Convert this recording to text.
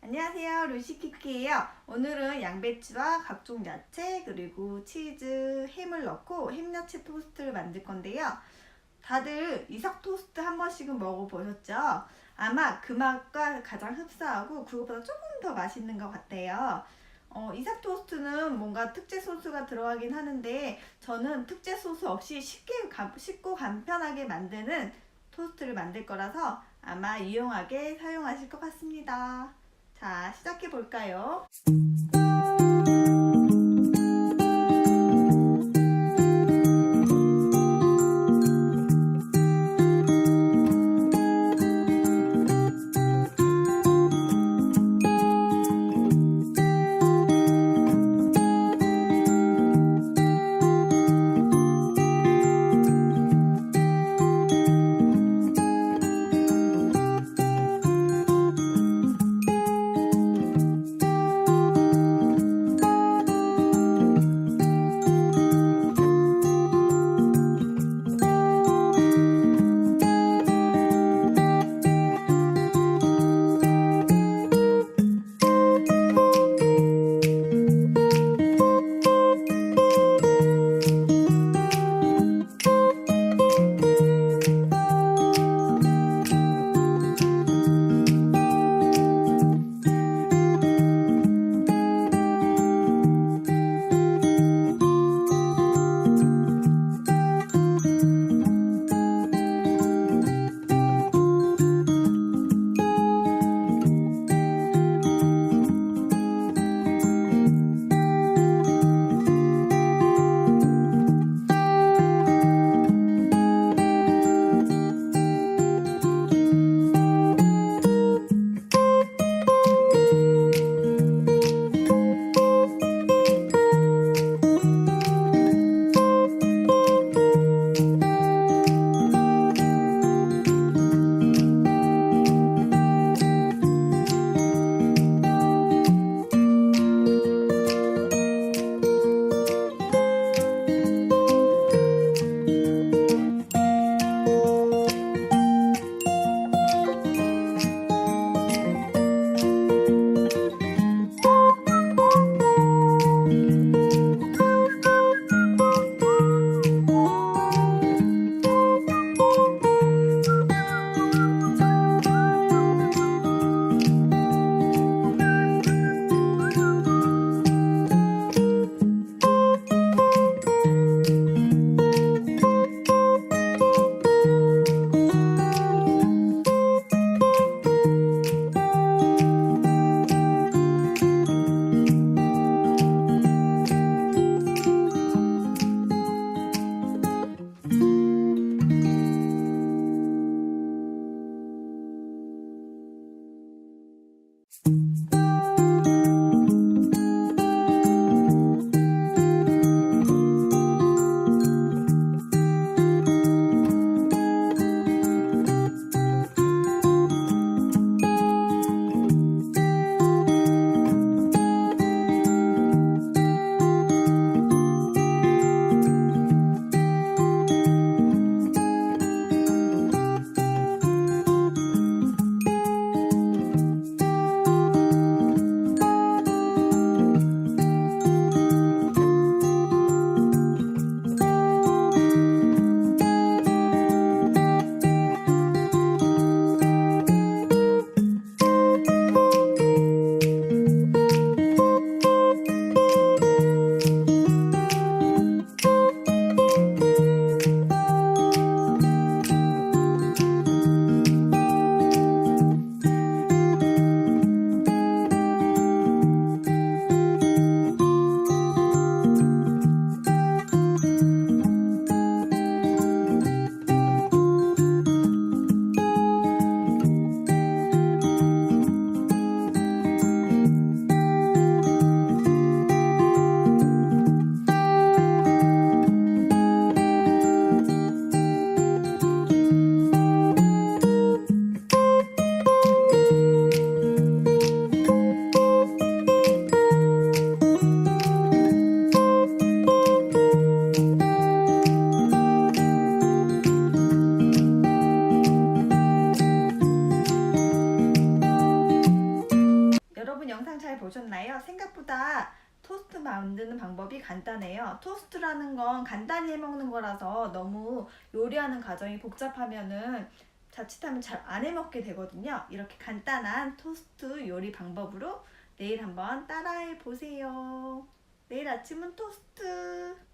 안녕하세요 루시키키예요 오늘은 양배추와 각종 야채 그리고 치즈 햄을 넣고 햄야채 토스트를 만들 건데요 다들 이삭 토스트 한 번씩은 먹어보셨죠? 아마 그 맛과 가장 흡사하고 그것보다 조금 더 맛있는 것 같아요 어, 이삭 토스트는 뭔가 특제 소스가 들어가긴 하는데 저는 특제 소스 없이 쉽게 가- 쉽고 간편하게 만드는 토스트를 만들 거라서 아마 유용하게 사용하실 것 같습니다. 자, 시작해 볼까요? 보셨나요? 생각보다 토스트 만드는 방법이 간단해요. 토스트라는 건 간단히 해먹는 거라서 너무 요리하는 과정이 복잡하면은 자칫하면 잘 안 해먹게 되거든요. 이렇게 간단한 토스트 요리 방법으로 내일 한번 따라해 보세요. 내일 아침은 토스트.